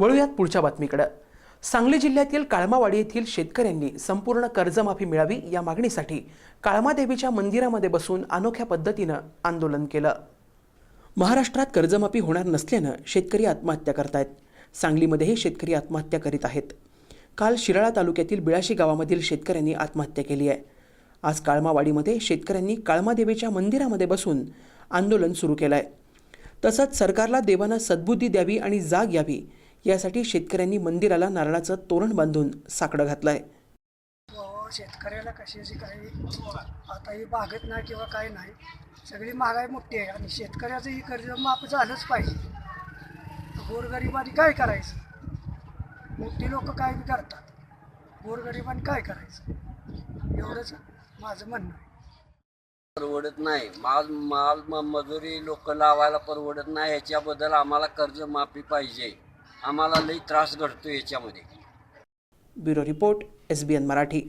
वळूयात पुढच्या बातमीकडे. सांगली जिल्ह्यातील काळमावाडी येथील शेतकऱ्यांनी संपूर्ण कर्जमाफी मिळावी या मागणीसाठी काळमादेवीच्या मंदिरामध्ये बसून अनोख्या पद्धतीनं आंदोलन केलं. महाराष्ट्रात कर्जमाफी होणार नसल्यानं शेतकरी आत्महत्या करतायत. सांगलीमध्येही शेतकरी आत्महत्या करीत आहेत. काल शिराळा तालुक्यातील बिळाशी गावामधील शेतकऱ्यांनी आत्महत्या केली आहे. आज काळमावाडीमध्ये शेतकऱ्यांनी काळमादेवीच्या मंदिरामध्ये बसून आंदोलन सुरू केलं आहे तसंच सरकारला देवानं सद्बुद्धी द्यावी आणि जाग यावी यासाठी शेतकऱ्यांनी मंदिराला नारळाचं तोरण बांधून साकडं घातलं आहे व शेतकऱ्याला कशाची काही आता ही बागत नाही किंवा काही नाही. सगळी महागाई मोठी आहे आणि शेतकऱ्याचं ही कर्ज माफ झालंच पाहिजे. गोरगरिबांनी काय करायचं? मोठी लोक काय बी करतात? गोरगरिबांनी काय करायचं? एवढंच माझं म्हणणं आहे. परवडत नाही. माल माल म- मजुरी लोक लावायला परवडत नाही. याच्याबद्दल आम्हाला कर्ज माफी पाहिजे. आम्हाला लई त्रास घडतो याच्यामध्ये. Bureau report S B N Marathi.